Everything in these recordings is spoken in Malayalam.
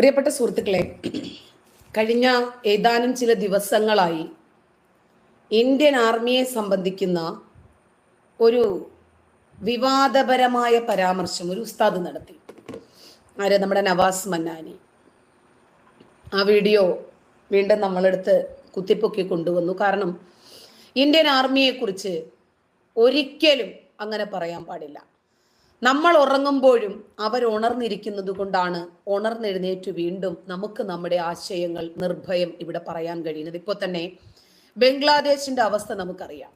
പ്രിയപ്പെട്ട സുഹൃത്തുക്കളെ കഴിഞ്ഞ ഏതാനും ചില ദിവസങ്ങളായി ഇന്ത്യൻ ആർമിയെ സംബന്ധിക്കുന്ന ഒരു വിവാദപരമായ പരാമർശം ഒരു ഉസ്താദ് നടത്തി. ആര്? നമ്മുടെ നവാസ് മന്നാനി. ആ വീഡിയോ വീണ്ടും നമ്മളെടുത്ത് കുത്തിപ്പൊക്കി കൊണ്ടുവന്നു. കാരണം ഇന്ത്യൻ ആർമിയെക്കുറിച്ച് ഒരിക്കലും അങ്ങനെ പറയാൻ പാടില്ല. നമ്മൾ ഉറങ്ങുമ്പോഴും അവർ ഉണർന്നിരിക്കുന്നത് കൊണ്ടാണ് ഉണർന്നെഴുന്നേറ്റ് വീണ്ടും നമുക്ക് നമ്മുടെ ആശയങ്ങൾ നിർഭയം ഇവിടെ പറയാൻ കഴിയുന്നത്. ഇപ്പോൾ തന്നെ ബംഗ്ലാദേശിന്റെ അവസ്ഥ നമുക്കറിയാം.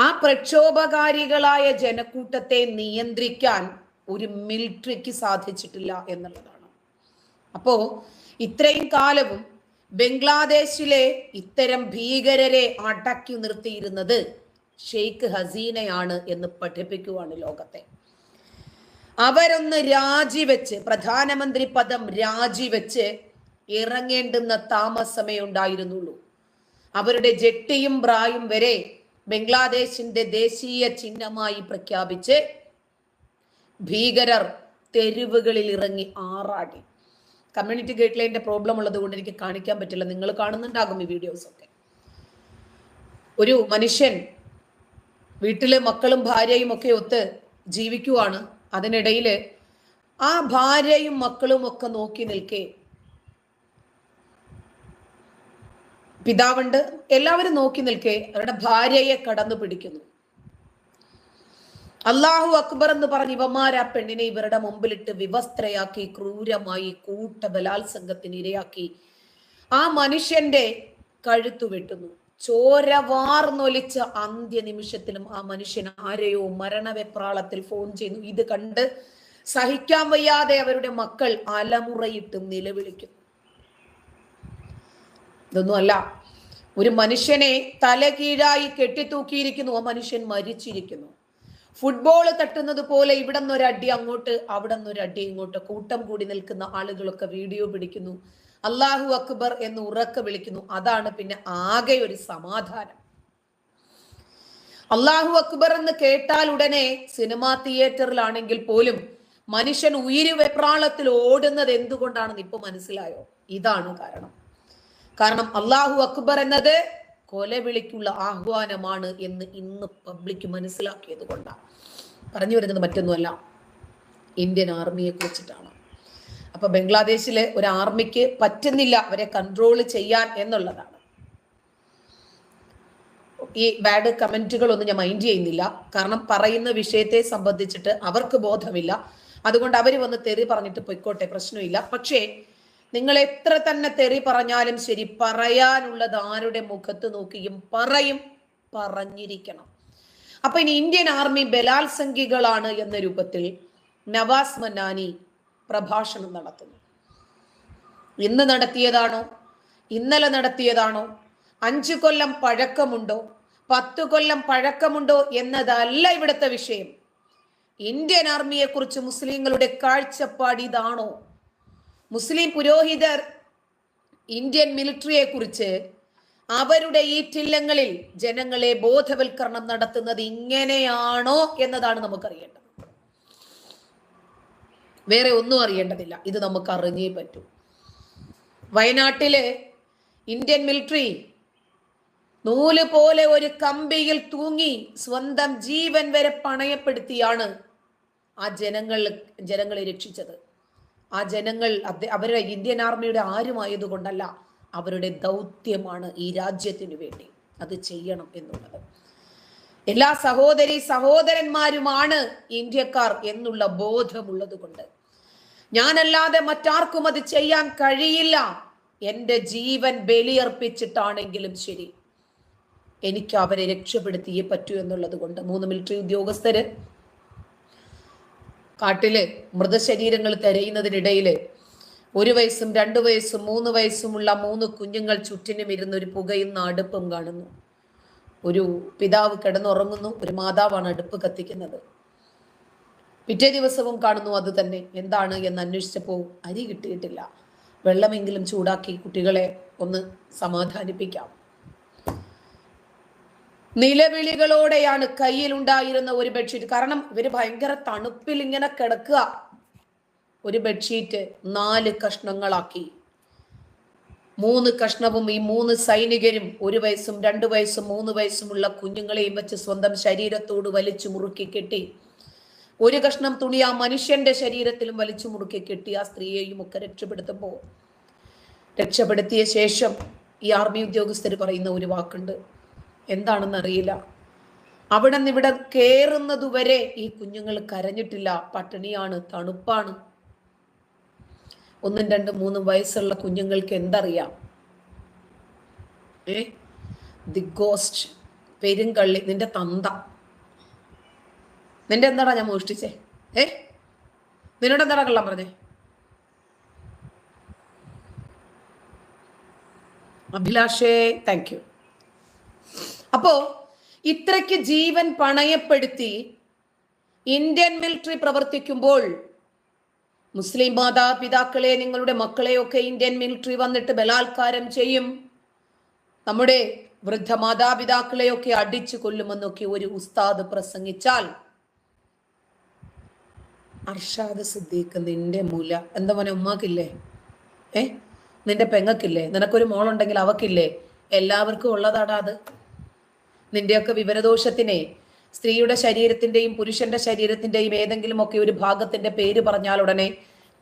ആ പ്രക്ഷോഭകാരികളായ ജനക്കൂട്ടത്തെ നിയന്ത്രിക്കാൻ ഒരു മിലിറ്ററിക്ക് സാധിച്ചിട്ടില്ല എന്നുള്ളതാണ്. അപ്പോ ഇത്രയും കാലവും ബംഗ്ലാദേശിലെ ഇത്തരം ഭീകരരെ അടക്കി നിർത്തിയിരുന്നത് ഷെയ്ഖ് ഹസീനയാണ് എന്ന് പഠിപ്പിക്കുവാണ് ലോകത്തെ. അവരൊന്ന് രാജിവെച്ച് പ്രധാനമന്ത്രി പദം രാജിവെച്ച് ഇറങ്ങേണ്ടുന്ന താമസമേ ഉണ്ടായിരുന്നുള്ളൂ. അവരുടെ ജെട്ടിയും ബ്രായും വരെ ബംഗ്ലാദേശിന്റെ ദേശീയ ചിഹ്നമായി പ്രഖ്യാപിച്ച് ഭീകരർ തെരുവുകളിൽ ഇറങ്ങി ആറാടി. കമ്മ്യൂണിറ്റി ഗൈഡ് ലൈന്റെ പ്രോബ്ലം ഉള്ളത് കൊണ്ട് എനിക്ക് കാണിക്കാൻ പറ്റില്ല. നിങ്ങൾ കാണുന്നുണ്ടാകും ഈ വീഡിയോസ് ഒക്കെ ഒരു മനുഷ്യൻ വീട്ടിലെ മക്കളും ഭാര്യയും ഒക്കെ ഒത്ത് ജീവിക്കുവാണ്. അതിനിടയിൽ ആ ഭാര്യയും മക്കളും ഒക്കെ നോക്കി നിൽക്കേ. പിതാവുണ്ട്. എല്ലാവരും നോക്കി നിൽക്കേ. അവരുടെ ഭാര്യയെ കടന്നു പിടിക്കുന്നു. അള്ളാഹു അക്ബർ എന്ന് പറഞ്ഞ് ഇവന്മാർ ആ പെണ്ണിനെ ഇവരുടെ മുമ്പിലിട്ട് വിവസ്ത്രയാക്കി ക്രൂരമായി കൂട്ട ബലാത്സംഗത്തിന് ഇരയാക്കി ആ മനുഷ്യന്റെ കഴുത്തു വെട്ടുന്നു. ചോര വാർന്നൊലിച്ച അന്ത്യ നിമിഷത്തിലും ആ മനുഷ്യൻ ആരെയോ മരണവെപ്രാളത്തിൽ ഫോൺ ചെയ്യുന്നു. ഇത് കണ്ട് സഹിക്കാൻ വയ്യാതെ അവരുടെ മക്കൾ അലമുറയിട്ടും നിലവിളിക്കുന്നു ഇതൊന്നുമല്ല ഒരു മനുഷ്യനെ തല കീഴായി കെട്ടിത്തൂക്കിയിരിക്കുന്നു. ആ മനുഷ്യൻ മരിച്ചിരിക്കുന്നു. ഫുട്ബോൾ തട്ടുന്നത് പോലെ ഇവിടെ നിന്നൊരു അടി അങ്ങോട്ട് അവിടെ നിന്നൊരു അടി ഇങ്ങോട്ട്. കൂട്ടം കൂടി നിൽക്കുന്ന ആളുകളൊക്കെ വീഡിയോ പിടിക്കുന്നു. അള്ളാഹു അക്ബർ എന്ന് ഉറക്കെ വിളിക്കുന്നു. അതാണ് പിന്നെ ആകെ ഒരു സമാധാനം. അള്ളാഹു അക്ബർ എന്ന് കേട്ടാൽ ഉടനെ സിനിമാ തിയേറ്ററിലാണെങ്കിൽ പോലും മനുഷ്യൻ ഉയിര് വെപ്രാളത്തിൽ ഓടുന്നത് എന്തുകൊണ്ടാണെന്ന് ഇപ്പൊ മനസ്സിലായോ? ഇതാണ് കാരണം. കാരണം അള്ളാഹു അക്ബർ എന്നത് കൊലവിളിക്കുള്ള ആഹ്വാനമാണ് എന്ന് ഇന്ന് പബ്ലിക് മനസ്സിലാക്കിയത് കൊണ്ടാണ്. പറഞ്ഞു വരുന്നത് മറ്റൊന്നുമല്ല. ഇന്ത്യൻ ആർമിയെ കുറിച്ചിട്ടാണ്. അപ്പൊ ബംഗ്ലാദേശിലെ ഒരു ആർമിക്ക് പറ്റുന്നില്ല അവരെ കൺട്രോൾ ചെയ്യാൻ എന്നുള്ളതാണ്. ഈ ബാഡ് കമന്റുകളൊന്നും ഞാൻ മൈൻഡ് ചെയ്യുന്നില്ല. കാരണം പറയുന്ന വിഷയത്തെ സംബന്ധിച്ചിട്ട് അവർക്ക് ബോധമില്ല. അതുകൊണ്ട് അവർ വന്ന് തെറി പറഞ്ഞിട്ട് പൊയ്ക്കോട്ടെ പ്രശ്നമില്ല. പക്ഷേ നിങ്ങൾ എത്ര തന്നെ തെറി പറഞ്ഞാലും ശരി പറയാനുള്ളത് ആരുടെ മുഖത്ത് നോക്കിയും പറയും പറഞ്ഞിരിക്കണം. അപ്പൊ ഇനി ഇന്ത്യൻ ആർമി ബലാത്സംഖികളാണ് എന്ന രൂപത്തിൽ നവാസ് മന്നാനി പ്രഭാഷണം നടത്തുന്നു. ഇന്ന് നടത്തിയതാണോ? ഇന്നലെ നടത്തിയതാണോ? അഞ്ചു കൊല്ലം പഴക്കമുണ്ടോ? പത്തു കൊല്ലം പഴക്കമുണ്ടോ എന്നതല്ല ഇവിടുത്തെ വിഷയം. ഇന്ത്യൻ ആർമിയെ കുറിച്ച് മുസ്ലിങ്ങളുടെ കാഴ്ചപ്പാട് ഇതാണോ? മുസ്ലിം പുരോഹിതർ ഇന്ത്യൻ മിലിറ്ററിയെ കുറിച്ച് അവരുടെ ഈ ടില്ലങ്ങളിൽ ജനങ്ങളെ ബോധവൽക്കരണം നടത്തുന്നത് ഇങ്ങനെയാണോ എന്നതാണ് നമുക്കറിയേണ്ടത്. വേറെ ഒന്നും അറിയേണ്ടതില്ല. ഇത് നമുക്ക് അറിഞ്ഞേ പറ്റൂ. വയനാട്ടിലെ ഇന്ത്യൻ മിലിറ്ററി നൂൽ പോലെ ഒരു കമ്പിയിൽ തൂങ്ങി സ്വന്തം ജീവൻ വരെ പണയപ്പെടുത്തിയാണ് ആ ജനങ്ങൾ ജനങ്ങളെ രക്ഷിച്ചത്. ആ ജനങ്ങൾ അവരുടെ ഇന്ത്യൻ ആർമിയുടെ ആരുമായതുകൊണ്ടല്ല അവരുടെ ദൗത്യമാണ് ഈ രാജ്യത്തിനു വേണ്ടി അത് ചെയ്യണം എന്നുള്ളത്. എല്ലാ സഹോദരി സഹോദരന്മാരുമാണ് ഇന്ത്യക്കാർ എന്നുള്ള ബോധമുള്ളത് കൊണ്ട്. ഞാനല്ലാതെ മറ്റാർക്കും അത് ചെയ്യാൻ കഴിയില്ല. എന്റെ ജീവൻ ബലിയർപ്പിച്ചിട്ടാണെങ്കിലും ശരി. എനിക്ക് അവരെ രക്ഷപ്പെടുത്തിയേ പറ്റൂ എന്നുള്ളത് കൊണ്ട്. മൂന്ന് മിലിറ്ററി ഉദ്യോഗസ്ഥര് കാട്ടിൽ മൃതശരീരങ്ങൾ തിരയുന്നതിനിടയിൽ ഒരു വയസ്സും രണ്ടു വയസ്സും മൂന്ന് വയസ്സുമുള്ള മൂന്ന് കുഞ്ഞുങ്ങൾ ചുറ്റിനും ഇരുന്ന് ഒരു പുകയുന്ന അടുപ്പും കാണുന്നു. ഒരു പിതാവ് കിടന്നുറങ്ങുന്നു ഒരു മാതാവാണ് അടുപ്പ് കത്തിക്കുന്നത്. പിറ്റേ ദിവസവും കാണുന്നു അത് തന്നെ. എന്താണ് എന്ന് അന്വേഷിച്ചപ്പോൾ അരി കിട്ടിയിട്ടില്ല. വെള്ളമെങ്കിലും ചൂടാക്കി കുട്ടികളെ ഒന്ന് സമാധാനിപ്പിക്കാം. നിലവിളികളോടെയാണ് കയ്യിലുണ്ടായിരുന്ന ഒരു ബെഡ്ഷീറ്റ്. കാരണം ഇവർ ഭയങ്കര തണുപ്പിൽ ഇങ്ങനെ കിടക്കുക. ഒരു ബെഡ്ഷീറ്റ് നാല് കഷ്ണങ്ങളാക്കി. മൂന്ന് കഷ്ണവും ഈ മൂന്ന് സൈനികരും ഒരു വയസ്സും രണ്ട് വയസ്സും മൂന്ന് വയസ്സുമുള്ള കുഞ്ഞുങ്ങളെയും വെച്ച് സ്വന്തം ശരീരത്തോട് വലിച്ചു മുറുക്കി കെട്ടി. ഒരു കഷ്ണം തുണി ആ മനുഷ്യന്റെ ശരീരത്തിലും വലിച്ചു മുറുക്കി കെട്ടി ആ സ്ത്രീയെയും ഒക്കെ രക്ഷപ്പെടുത്തുമ്പോൾ. രക്ഷപ്പെടുത്തിയ ശേഷം ഈ ആർമി ഉദ്യോഗസ്ഥർ പറയുന്ന ഒരു വാക്കുണ്ട്. എന്താണെന്ന് അറിയില്ല. അവിടെ നിന്ന് ഇവിടെ കയറുന്നതുവരെ ഈ കുഞ്ഞുങ്ങൾ കരഞ്ഞിട്ടില്ല. പട്ടിണിയാണ് തണുപ്പാണ്. ഒന്നും രണ്ടും മൂന്നും വയസ്സുള്ള കുഞ്ഞുങ്ങൾക്ക് എന്തറിയാം? ഏ? ദി ഗോസ്റ്റ് പെരുങ്കള്ളി നിന്റെ തന്ത. നിന്റെ എന്താടാ ഞാൻ മോഷ്ടിച്ചേ? ഏ? നിന്നോട് എന്താടാ കള്ളം പറഞ്ഞേ? അഭിലാഷേ താങ്ക് യു അപ്പോ ഇത്രയ്ക്ക് ജീവൻ പണയപ്പെടുത്തി ഇന്ത്യൻ മിലിറ്ററി പ്രവർത്തിക്കുമ്പോൾ മുസ്ലിം മാതാപിതാക്കളെ നിങ്ങളുടെ മക്കളെയൊക്കെ ഇന്ത്യൻ മിലിറ്ററി വന്നിട്ട് ബലാത്കാരം ചെയ്യും. നമ്മുടെ വൃദ്ധ മാതാപിതാക്കളെയൊക്കെ അടിച്ചു കൊല്ലുമെന്നൊക്കെ ഒരു ഉസ്താദ് പ്രസംഗിച്ചാൽ അർഷാദ് സിദ്ദീഖ് നിന്റെ മൂല എന്താ മോനെ ഉമ്മാക്കില്ലേ? ഏ? നിന്റെ പെങ്ങക്കില്ലേ? നിനക്കൊരു മോളുണ്ടെങ്കിൽ അവക്കില്ലേ? എല്ലാവർക്കും ഉള്ളതാടാ അത്. നിന്റെയൊക്കെ വിവരദോഷത്തിനെ സ്ത്രീയുടെ ശരീരത്തിന്റെയും പുരുഷന്റെ ശരീരത്തിന്റെയും ഏതെങ്കിലും ഒക്കെ ഒരു ഭാഗത്തിന്റെ പേര് പറഞ്ഞാൽ ഉടനെ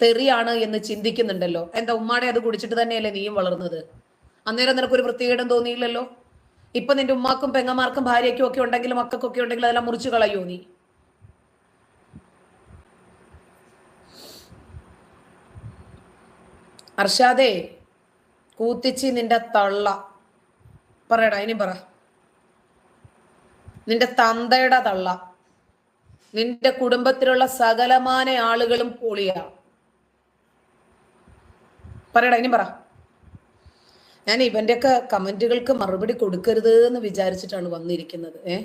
തെറിയാണ് എന്ന് ചിന്തിക്കുന്നുണ്ടല്ലോ. എന്താ ഉമ്മാടെ അത് കുടിച്ചിട്ട് തന്നെയല്ലേ നീയും വളർന്നത്? അന്നേരം നിനക്ക് ഒരു വൃത്തികേടും തോന്നിയില്ലല്ലോ? ഇപ്പൊ നിന്റെ ഉമ്മാക്കും പെങ്ങന്മാർക്കും ഭാര്യയ്ക്കും ഒക്കെ ഉണ്ടെങ്കിലും മക്കൾക്കൊക്കെ ഉണ്ടെങ്കിലും അതെല്ലാം മുറിച്ചു കളയോ നീ? അർഷാദേ കൂത്തിച്ചി നിന്റെ തള്ള. പറയടാ ഇനി പറ. നിന്റെ തന്തയുടെ തള്ള. നിന്റെ കുടുംബത്തിലുള്ള സകലമാന ആളുകളും പൊളിയ. പറയടാ ഇനി പറ. ഞാൻ ഇവന്റെയൊക്കെ കമന്റുകൾക്ക് മറുപടി കൊടുക്കരുത് എന്ന് വിചാരിച്ചിട്ടാണ് വന്നിരിക്കുന്നത്. ഏ?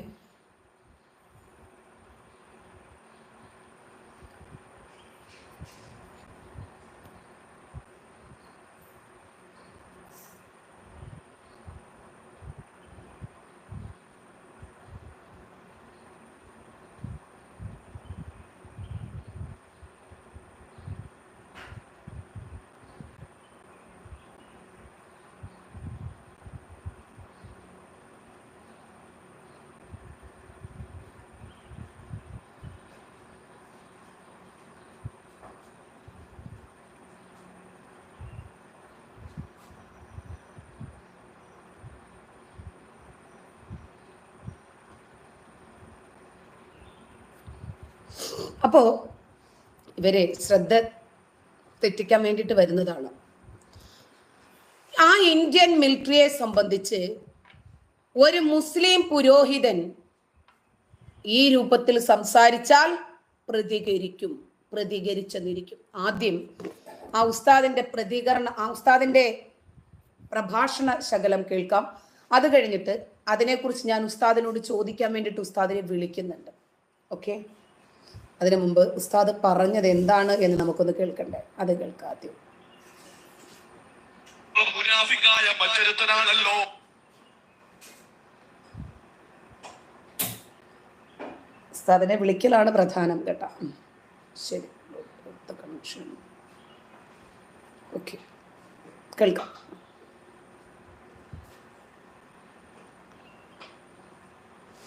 അപ്പോ ഇവരെ ശ്രദ്ധ തെറ്റിക്കാൻ വേണ്ടിയിട്ട് വരുന്നതാണ്. ആ ഇന്ത്യൻ മിലിറ്ററിയെ സംബന്ധിച്ച് ഒരു മുസ്ലിം പുരോഹിതൻ ഈ രൂപത്തിൽ സംസാരിച്ചാൽ പ്രതികരിക്കും പ്രതികരിച്ചെന്നിരിക്കും. ആദ്യം ആ ഉസ്താദിന്റെ പ്രതികരണ ആ ഉസ്താദിന്റെ പ്രഭാഷണ ശകലം കേൾക്കാം. അത് കഴിഞ്ഞിട്ട് അതിനെക്കുറിച്ച് ഞാൻ ഉസ്താദിനോട് ചോദിക്കാൻ വേണ്ടിയിട്ട് ഉസ്താദിനെ വിളിക്കുന്നുണ്ട്. ഓക്കെ? അതിനു മുമ്പ് ഉസ്താദ് പറഞ്ഞത് എന്താണ് എന്ന് നമുക്കൊന്ന് കേൾക്കണ്ടേ? അത് കേൾക്കാം ആദ്യം മുനാഫിക്കായ മറ്റൊരുത്തനാണല്ലോ ഉസ്താദിനെ വിളിക്കലാണ് പ്രധാനം കേട്ടോ. ശരി. Connection okay. കേൾക്കാം.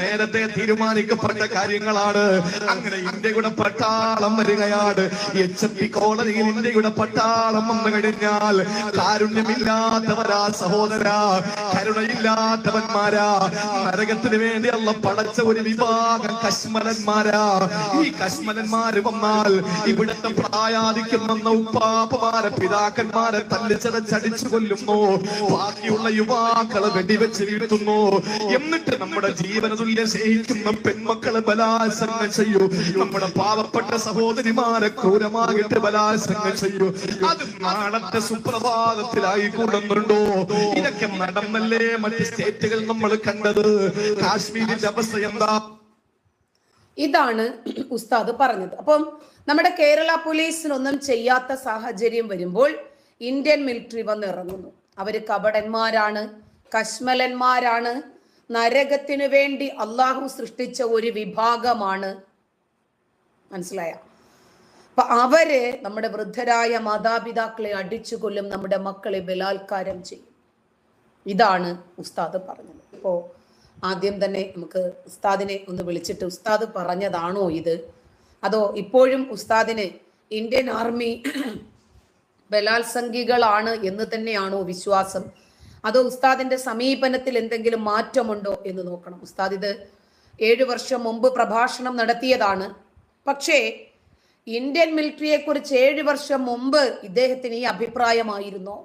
നേരത്തെ തീരുമാനിക്കപ്പെട്ട കാര്യങ്ങളാണ്. അങ്ങനെ ഇന്ത്യയുടെ പട്ടാളം വരികയാണ്. എച്ച് പി കോളനിയിൽ ഇന്ത്യയുടെ പട്ടാളം വന്നു കഴിഞ്ഞാൽ കാരുണ്യമില്ലാത്തവരാ സഹോദര കരുണയില്ലാത്തവന്മാരാ നരകത്തിന് വേണ്ടി പടച്ച ഒരു വിഭാഗം കശ്മലന്മാരാ. ഈ കശ്മലന്മാര് വന്നാൽ ഇവിടുത്തെ പ്രായാധിക്യം ഉപ്പാപ്പമാരെ പിതാക്കന്മാരെ തല്ലിച്ചതച്ചടിച്ചു കൊല്ലുന്നു. ബാക്കിയുള്ള യുവാക്കളെ വെടിവെച്ച് വീഴ്ത്തുന്നു. എന്നിട്ട് നമ്മുടെ ജീവന നബിയെ സ്നേഹിക്കുന്ന പെൺമക്കളെ ബലാത്സംഗം ചെയ്യൂ. നമ്മുടെ പാവപ്പെട്ട സഹോദരിമാരെ ക്രൂരമായിട്ട് ബലാത്സംഗം ചെയ്യൂ. അത് നാളത്തെ സുപ്രഭാതത്തിലായി കൂടുന്നുണ്ടോ? ഇതൊക്കെ നടന്നല്ലേ മറ്റ് സ്റ്റേറ്റുകൾ നമ്മൾ കണ്ടത്? കാശ്മീരിന്റെ അവസ്ഥ എന്താ? ഇതാണ് ഉസ്താദ് പറഞ്ഞത്. അപ്പം നമ്മുടെ കേരള പോലീസിനൊന്നും ചെയ്യാത്ത സാഹചര്യം വരുമ്പോൾ ഇന്ത്യൻ മിലിറ്ററി വന്ന് ഇറങ്ങുന്നു. അവർ കപടന്മാരാണ് കശ്മലന്മാരാണ് നരകത്തിനു വേണ്ടി അള്ളാഹു സൃഷ്ടിച്ച ഒരു വിഭാഗമാണ്. മനസ്സിലായ? അപ്പൊ അവർ നമ്മുടെ വൃദ്ധരായ മാതാപിതാക്കളെ അടിച്ചു കൊല്ലും നമ്മുടെ മക്കളെ ബലാത്കാരം ചെയ്യും. ഇതാണ് ഉസ്താദ് പറഞ്ഞത്. ഇപ്പോ ആദ്യം തന്നെ നമുക്ക് ഉസ്താദിനെ ഒന്ന് വിളിച്ചിട്ട് ഉസ്താദ് പറഞ്ഞതാണോ ഇത്? അതോ ഇപ്പോഴും ഉസ്താദിനെ ഇന്ത്യൻ ആർമി ബലാത്സംഗികളാണ് എന്ന് തന്നെയാണോ വിശ്വാസം? അതോ ഉസ്താദിന്റെ സമീപനത്തിൽ എന്തെങ്കിലും മാറ്റമുണ്ടോ എന്ന് നോക്കണം. ഉസ്താദ് ഇത് ഏഴു വർഷം മുമ്പ് പ്രഭാഷണം നടത്തിയതാണ്. പക്ഷേ ഇന്ത്യൻ മിലിറ്ററിയെക്കുറിച്ച് ഏഴു വർഷം മുമ്പ് ഇദ്ദേഹത്തിന് ഈ അഭിപ്രായമായിരുന്നോ?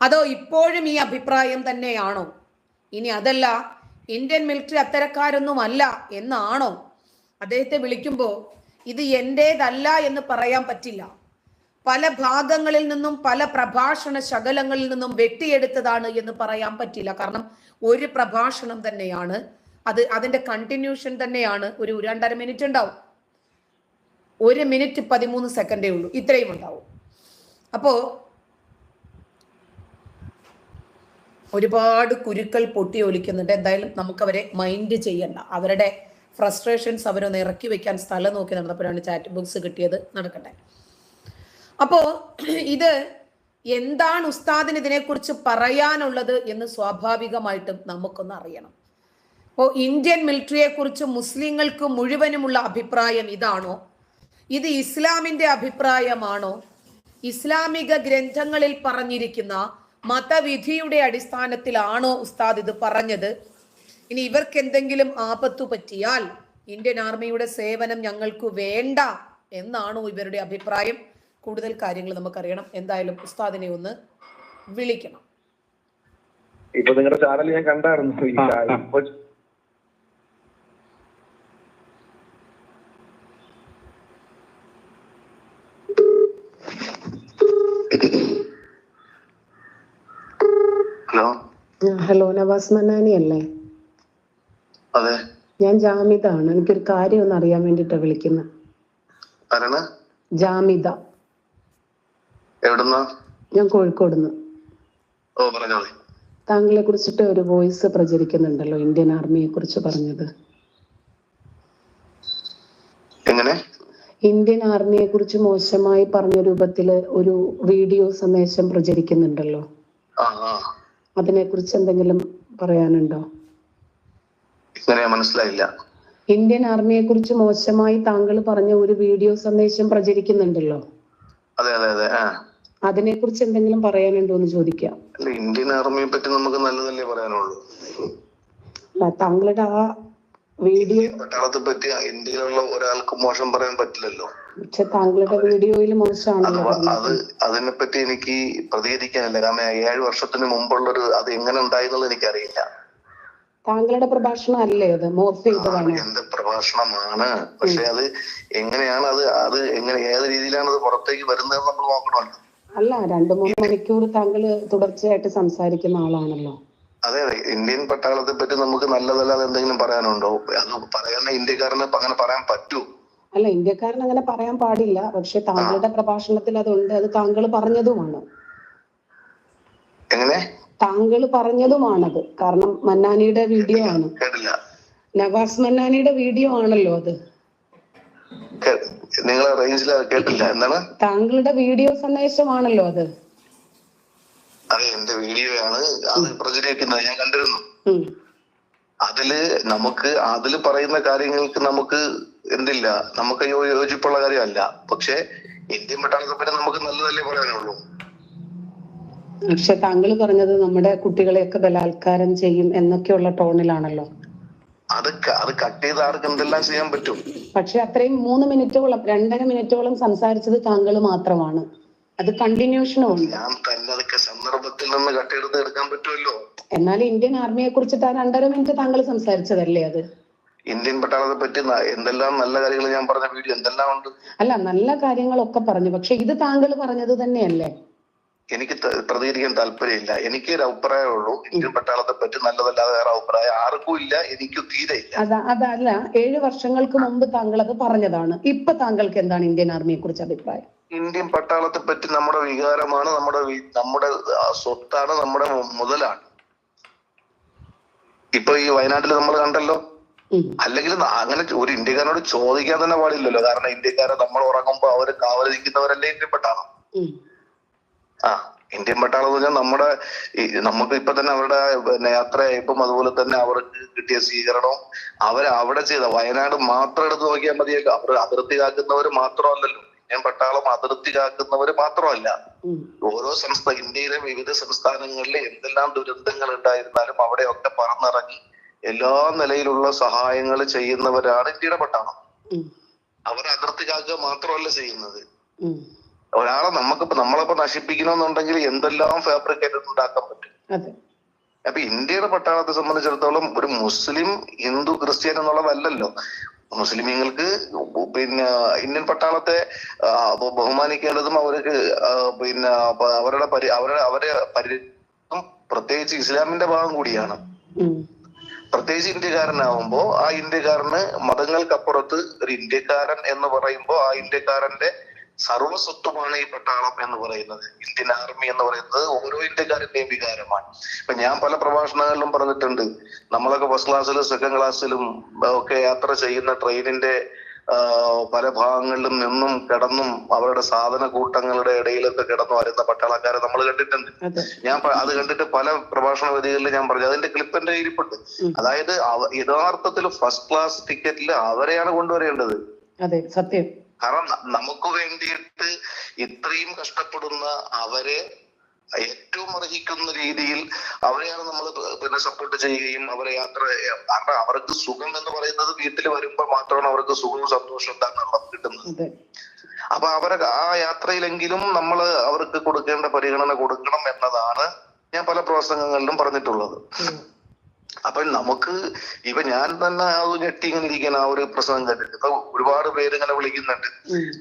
അതോ ഇപ്പോഴും ഈ അഭിപ്രായം തന്നെയാണോ? ഇനി അതല്ല ഇന്ത്യൻ മിലിറ്ററി അത്തരക്കാരൊന്നുമല്ല എന്നാണോ? അദ്ദേഹത്തെ വിളിക്കുമ്പോൾ ഇത് എന്റേതല്ല എന്ന് പറയാൻ പറ്റില്ല. പല ഭാഗങ്ങളിൽ നിന്നും പല പ്രഭാഷണ ശകലങ്ങളിൽ നിന്നും വെട്ടിയെടുത്തതാണ് എന്ന് പറയാൻ പറ്റില്ല. കാരണം ഒരു പ്രഭാഷണം തന്നെയാണ്. അത് അതിന്റെ കണ്ടിന്യൂഷൻ തന്നെയാണ്. ഒരു രണ്ടര മിനിറ്റ് ഉണ്ടാവും. ഒരു മിനിറ്റ് പതിമൂന്ന് സെക്കൻഡേ ഉള്ളൂ. ഇത്രയും ഉണ്ടാവും. അപ്പോ ഒരുപാട് കുരുക്കൾ പൊട്ടി ഒലിക്കുന്നുണ്ട്. എന്തായാലും നമുക്കവരെ മൈൻഡ് ചെയ്യണ്ട. അവരുടെ ഫ്രസ്ട്രേഷൻസ് അവരൊന്ന് ഇറക്കി വെക്കാൻ സ്ഥലം നോക്കി നടന്നപ്പോഴാണ് ചാറ്റ് ബുക്സ് കിട്ടിയത്. നടക്കട്ടെ. അപ്പോ ഇത് എന്താണ് ഉസ്താദിന് ഇതിനെക്കുറിച്ച് പറയാനുള്ളത് എന്ന് സ്വാഭാവികമായിട്ടും നമുക്കൊന്ന് അറിയണം. അപ്പോൾ ഇന്ത്യൻ മിലിറ്ററിയെക്കുറിച്ച് മുസ്ലിങ്ങൾക്ക് മുഴുവനുമുള്ള അഭിപ്രായം ഇതാണോ? ഇത് ഇസ്ലാമിന്റെ അഭിപ്രായമാണോ? ഇസ്ലാമിക ഗ്രന്ഥങ്ങളിൽ പറഞ്ഞിരിക്കുന്ന മതവിധിയുടെ അടിസ്ഥാനത്തിലാണോ ഉസ്താദ് ഇത് പറഞ്ഞത്? ഇനി ഇവർക്ക് എന്തെങ്കിലും ആപത്തു പറ്റിയാൽ ഇന്ത്യൻ ആർമിയുടെ സേവനം ഞങ്ങൾക്ക് വേണ്ട എന്നാണോ ഇവരുടെ അഭിപ്രായം? കൂടുതൽ കാര്യങ്ങൾ നമുക്കറിയണം. എന്തായാലും ഉസ്താദിനെ ഒന്ന് വിളിക്കണം. ഇപ്പൊ നിങ്ങളുടെ ചാനൽ ഞാൻ കണ്ടായിരുന്നു. ഈ ഹലോ? ഹലോ നവാസ് മന്നാനി അല്ലേ? അതെ. ഞാൻ ജാമിദാണ്. എനിക്കൊരു കാര്യം ഒന്ന് അറിയാൻ വേണ്ടിട്ടാ വിളിക്കുന്നത് ആരാണ്? ജാമിദ. എവിടുന്ന? ഞാൻ കോഴിക്കോട് ഓ പറഞ്ഞോളി. താങ്കളെ കുറിച്ചിട്ട് ഒരു വോയിസ് പ്രചരിക്കുന്നുണ്ടല്ലോ ഇന്ത്യൻ ആർമിയെ കുറിച്ച് പറഞ്ഞത്. എങ്ങനെ? ഇന്ത്യൻ ആർമിയെ കുറിച്ച് മോശമായി പറഞ്ഞ രൂപത്തിൽ ഒരു വീഡിയോ സന്ദേശം പ്രചരിക്കുന്നുണ്ടല്ലോ. അതിനെ കുറിച്ച് എന്തെങ്കിലും പറയാനുണ്ടോ? മനസ്സിലായില്ല. ഇന്ത്യൻ ആർമിയെ കുറിച്ച് മോശമായി താങ്കൾ പറഞ്ഞ ഒരു വീഡിയോ സന്ദേശം പ്രചരിക്കുന്നുണ്ടല്ലോ. അതെ അതെ അതെ ആ അതിനെ കുറിച്ച് എന്തെങ്കിലും പറയാനുണ്ടോ എന്ന് ചോദിക്കാം. ഇന്ത്യൻ ആർമിയെ പറ്റി നമുക്ക് നല്ലതല്ലേ പറയാനുള്ളൂ. താങ്കളുടെ ആ വീഡിയോ പട്ടാളത്തെ പറ്റി ഇന്ത്യയിലുള്ള ഒരാൾക്ക് മോശം പറയാൻ പറ്റില്ലല്ലോ. പക്ഷെ താങ്കളുടെ വീഡിയോയിൽ മോശമാണല്ലോ അത് പറഞ്ഞത്. അതിനെ പറ്റി എനിക്ക് പ്രതികരിക്കാനില്ല. കാരണം ഏഴ് വർഷത്തിന് മുമ്പുള്ളൊരു അത് എങ്ങനെ ഉണ്ടായിരുന്നത് എനിക്കറിയില്ല. താങ്കളുടെ പ്രഭാഷണം അല്ലേ അത്? മോർഫ് ചെയ്തതാണ് എന്റെ പ്രഭാഷണമാണ്. പക്ഷെ അത് എങ്ങനെയാണ് അത് അത് എങ്ങനെ ഏത് രീതിയിലാണ് അത് പുറത്തേക്ക് വരുന്നത് നമ്മൾ നോക്കണമല്ലോ. അല്ല രണ്ടു മൂന്ന് മണിക്കൂർ താങ്കൾ തുടർച്ചയായിട്ട് സംസാരിക്കുന്ന ആളാണല്ലോ. അതെ അതെ. ഇന്ത്യൻ പട്ടാളത്തെ പറ്റി നമുക്ക് നല്ലതല്ലാതെ എന്തെങ്കിലും പറയാനുണ്ടോ? അത് പറയുന്ന ഇന്ത്യക്കാരന് അങ്ങനെ പറയാൻ പറ്റൂ. അല്ല ഇന്ത്യക്കാരൻ അങ്ങനെ പറയാൻ പാടില്ല. പക്ഷെ താങ്കളുടെ പ്രഭാഷണത്തിൽ അതുണ്ട്. അത് താങ്കൾ പറഞ്ഞതുമാണ്. എങ്ങനെ? താങ്കൾ പറഞ്ഞതുമാണത്. കാരണം മന്നാനിയുടെ വീഡിയോ ആണ്. നവാസ് മന്നാനിയുടെ വീഡിയോ ആണല്ലോ അത്. നിങ്ങളെ റേഞ്ചിൽ കേട്ടില്ല. എന്താണ്? താങ്കളുടെ വീഡിയോ സന്ദേശമാണല്ലോ അത്. അതെ എന്റെ വീഡിയോ ആണ്. അത് പ്രചരിക്കുന്നത് ഞാൻ കണ്ടിരുന്നു. അതിൽ നമുക്ക് അതിൽ പറയുന്ന കാര്യങ്ങൾക്ക് നമുക്ക് എന്തില്ല? നമുക്ക് യോജിപ്പുള്ള കാര്യമല്ല. പക്ഷെ ഇന്ത്യൻ പട്ടാളത്തെ നമുക്ക് നല്ലതല്ലേ പറയാനുള്ളൂ. പക്ഷെ താങ്കൾ പറഞ്ഞത് നമ്മുടെ കുട്ടികളെയൊക്കെ ബലാത്കാരം ചെയ്യും എന്നൊക്കെയുള്ള ടോണിലാണല്ലോ അത് അത് കട്ട് ചെയ്ത് ആർക്കും എന്തെല്ലാം ചെയ്യാൻ പറ്റും? പക്ഷെ അത്രയും മൂന്ന് മിനിറ്റോളം രണ്ടര മിനിറ്റോളം സംസാരിച്ചത് താങ്കൾ മാത്രമാണ്. അത് കണ്ടിന്യൂഷനും ഞാൻ തന്നെ അതൊക്കെ സന്ദർഭത്തിൽ നിന്ന് കട്ട് എടുത്ത് എടുക്കാൻ പറ്റുമല്ലോ? എന്നാൽ ഇന്ത്യൻ ആർമിയെ കുറിച്ചിട്ട് ആ രണ്ടര മിനിറ്റ് താങ്കൾ സംസാരിച്ചതല്ലേ അത്? ഇന്ത്യൻ പട്ടാളത്തെ പറ്റി എന്തെല്ലാം നല്ല കാര്യങ്ങൾ ഞാൻ പറഞ്ഞ വീഡിയോ എന്തെല്ലാം ഉണ്ട്? അല്ല നല്ല കാര്യങ്ങളൊക്കെ പറഞ്ഞു. പക്ഷെ ഇത് താങ്കൾ പറഞ്ഞത് തന്നെയല്ലേ? എനിക്ക് പ്രതികരിക്കാൻ താല്പര്യമില്ല. എനിക്ക് ഒരു അഭിപ്രായം ഉള്ളൂ. ഇന്ത്യൻ പട്ടാളത്തെ പറ്റി നല്ലതല്ലാതെ വേറെ അഭിപ്രായം ആർക്കും ഇല്ല എനിക്ക് തീരെ ഇല്ല അത അതല്ല ഏഴ് വർഷങ്ങൾക്ക് മുമ്പ് താങ്കൾ അത് പറഞ്ഞതാണ്. ഇപ്പൊ താങ്കൾക്ക് എന്താണ് ഇന്ത്യൻ ആർമിയെ കുറിച്ച് അഭിപ്രായം? ഇന്ത്യൻ പട്ടാളത്തെ പറ്റി നമ്മുടെ വികാരമാണ് നമ്മുടെ നമ്മുടെ സ്വത്താണ് നമ്മുടെ മുതലാണ്. ഇപ്പൊ ഈ വയനാട്ടിൽ നമ്മൾ കണ്ടല്ലോ. അല്ലെങ്കിൽ അങ്ങനെ ഒരു ഇന്ത്യക്കാരനോട് ചോദിക്കാൻ തന്നെ പാടില്ലല്ലോ. കാരണം ഇന്ത്യക്കാരെ നമ്മൾ ഉറങ്ങുമ്പോ അവർ കാവലിരിക്കുന്നവരല്ലേ ഉം. ആ ഇന്ത്യൻ പട്ടാളം എന്ന് പറഞ്ഞാൽ നമ്മുടെ നമുക്ക് ഇപ്പൊ തന്നെ അവരുടെ പിന്നെ യാത്രയായപ്പം അതുപോലെ തന്നെ അവർക്ക് കിട്ടിയ സ്വീകരണവും അവർ അവിടെ ചെയ്ത വയനാട് മാത്രം എടുത്ത് നോക്കിയാൽ മതിയല്ലോ അവർ അതിർത്തി കാക്കുന്നവർ മാത്രമല്ലല്ലോ. ഇന്ത്യൻ പട്ടാളം അതിർത്തി കാക്കുന്നവർ മാത്രമല്ല ഓരോ സംസ്ഥാന ഇന്ത്യയിലെ വിവിധ സംസ്ഥാനങ്ങളിൽ എന്തെല്ലാം ദുരന്തങ്ങൾ ഉണ്ടായിരുന്നാലും അവിടെയൊക്കെ പറന്നിറങ്ങി എല്ലാ നിലയിലുള്ള സഹായങ്ങൾ ചെയ്യുന്നവരാണ് ഇന്ത്യയുടെ പട്ടാളം. അവർ അതിർത്തി കാക്കുക മാത്രമല്ല ചെയ്യുന്നത്. ഒരാളെ നമുക്കിപ്പോ നമ്മളിപ്പോ നശിപ്പിക്കണമെന്നുണ്ടെങ്കിൽ എന്തെല്ലാം ഫാബ്രിക്കേറ്റഡ് ഉണ്ടാക്കാൻ പറ്റും? അപ്പൊ ഇന്ത്യയുടെ പട്ടാളത്തെ സംബന്ധിച്ചിടത്തോളം ഒരു മുസ്ലിം ഹിന്ദു ക്രിസ്ത്യൻ എന്നുള്ളതല്ലല്ലോ. മുസ്ലിമീങ്ങൾക്ക് പിന്നെ ഇന്ത്യൻ പട്ടാളത്തെ ബഹുമാനിക്കേണ്ടതും അവർക്ക് പിന്നെ അവരുടെ പരി അവരുടെ അവരെ പരി പ്രത്യേകിച്ച് ഇസ്ലാമിന്റെ ഭാഗം കൂടിയാണ്. പ്രത്യേകിച്ച് ഇന്ത്യക്കാരനാവുമ്പോ ആ ഇന്ത്യക്കാരന് മതങ്ങൾക്കപ്പുറത്ത് ഒരു ഇന്ത്യക്കാരൻ എന്ന് പറയുമ്പോ ആ ഇന്ത്യക്കാരന്റെ സർവസ്വത്വമാണ് ഈ പട്ടാളം എന്ന് പറയുന്നത്. ഇന്ത്യൻ ആർമി എന്ന് പറയുന്നത് ഓരോ ഇന്ത്യക്കാരന്റെയും വികാരമാണ്. ഇപ്പൊ ഞാൻ പല പ്രഭാഷണങ്ങളിലും പറഞ്ഞിട്ടുണ്ട്. നമ്മളൊക്കെ ഫസ്റ്റ് ക്ലാസ്സിലും സെക്കൻഡ് ക്ലാസ്സിലും ഒക്കെ യാത്ര ചെയ്യുന്ന ട്രെയിനിന്റെ പല ഭാഗങ്ങളിലും നിന്നും കിടന്നും അവരുടെ സാധന കൂട്ടങ്ങളുടെ ഇടയിലൊക്കെ കിടന്നു വരുന്ന പട്ടാളക്കാരെ നമ്മൾ കണ്ടിട്ടുണ്ട്. ഞാൻ അത് കണ്ടിട്ട് പല പ്രഭാഷണ വേദികളിൽ ഞാൻ പറഞ്ഞു. അതിന്റെ ക്ലിപ്പ് എന്റെ ഇരിപ്പുണ്ട് അതായത് യഥാർത്ഥത്തിൽ ഫസ്റ്റ് ക്ലാസ് ടിക്കറ്റിൽ അവരെയാണ് കൊണ്ടുവരേണ്ടത്. അതെ സത്യം. കാരണം നമുക്ക് വേണ്ടിയിട്ട് ഇത്രയും കഷ്ടപ്പെടുന്ന അവരെ ഏറ്റവും അർഹിക്കുന്ന രീതിയിൽ അവരെയാണ് നമ്മൾ പിന്നെ സപ്പോർട്ട് ചെയ്യുകയും അവരെ യാത്ര കാരണം അവർക്ക് സുഖം എന്ന് പറയുന്നത് വീട്ടിൽ വരുമ്പോൾ മാത്രമാണ് അവർക്ക് സുഖവും സന്തോഷവും എന്താണെന്നുള്ളത് കിട്ടുന്നത്. അപ്പൊ അവരെ ആ യാത്രയിലെങ്കിലും നമ്മൾ അവർക്ക് കൊടുക്കേണ്ട പരിഗണന കൊടുക്കണം എന്നതാണ് ഞാൻ പല പ്രസംഗങ്ങളിലും പറഞ്ഞിട്ടുള്ളത്. അപ്പൊ നമുക്ക് ഇപ്പൊ ഞാൻ തന്നെ അത് ഒരു ഞെട്ടി ഇങ്ങനെ ഇരിക്കുന്ന ആ ഒരു പ്രസംഗം കേട്ടിട്ട്. ഇപ്പൊ ഒരുപാട് പേര് ഇങ്ങനെ വിളിക്കുന്നുണ്ട്.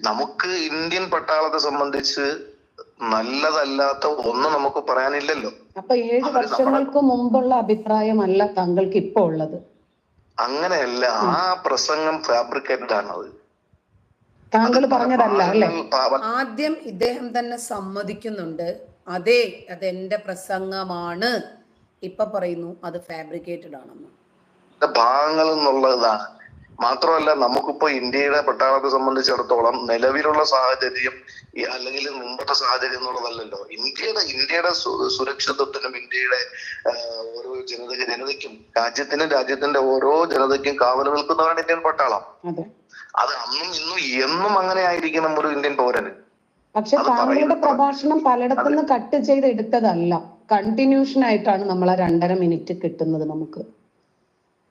നമുക്ക് ഇന്ത്യൻ പട്ടാളത്തെ സംബന്ധിച്ച് നല്ലതല്ലാത്ത ഒന്നും നമുക്ക് പറയാനില്ലല്ലോ. അപ്പൊ ഏഴ് വർഷങ്ങൾക്ക് മുമ്പുള്ള അഭിപ്രായമല്ല താങ്കൾക്ക് ഇപ്പൊ ഉള്ളത്. അങ്ങനെയല്ല ആ പ്രസംഗം ഫാബ്രിക്കേറ്റഡ് ആണത് താങ്കൾ പറഞ്ഞതല്ല അല്ലെ? ആദ്യം ഇദ്ദേഹം തന്നെ സമ്മതിക്കുന്നുണ്ട്. അതെ അതെന്റെ പ്രസംഗമാണ്. ഇപ്പൊ പറയുന്നു അത് ഫാബ്രിക്കേറ്റഡ് ആണെന്ന്. ഭാഗങ്ങൾ എന്നുള്ളതാണ്. മാത്രമല്ല നമുക്കിപ്പോ ഇന്ത്യയുടെ പട്ടാളത്തെ സംബന്ധിച്ചിടത്തോളം നിലവിലുള്ള സാഹചര്യം അല്ലെങ്കിൽ മുമ്പത്തെ സാഹചര്യം എന്നുള്ളതല്ലല്ലോ. ഇന്ത്യയുടെ ഇന്ത്യയുടെ സുരക്ഷിതത്വത്തിനും ഇന്ത്യയുടെ ഓരോ ജനത ജനതയ്ക്കും രാജ്യത്തിനും രാജ്യത്തിന്റെ ഓരോ ജനതയ്ക്കും കാവൽ നിൽക്കുന്നതാണ് ഇന്ത്യൻ പട്ടാളം. അതെ. അന്നും ഇന്നും എന്നും അങ്ങനെ ആയിരിക്കണം ഒരു ഇന്ത്യൻ പൗരന്. പക്ഷെ താങ്കളുടെ പ്രഭാഷണം പലയിടത്തുനിന്ന് കട്ട് ചെയ്ത് എടുത്തതല്ല കണ്ടിന്യൂഷൻ ആയിട്ടാണ് നമ്മൾ ആ രണ്ടര മിനിറ്റ് കിട്ടുന്നത് നമുക്ക്.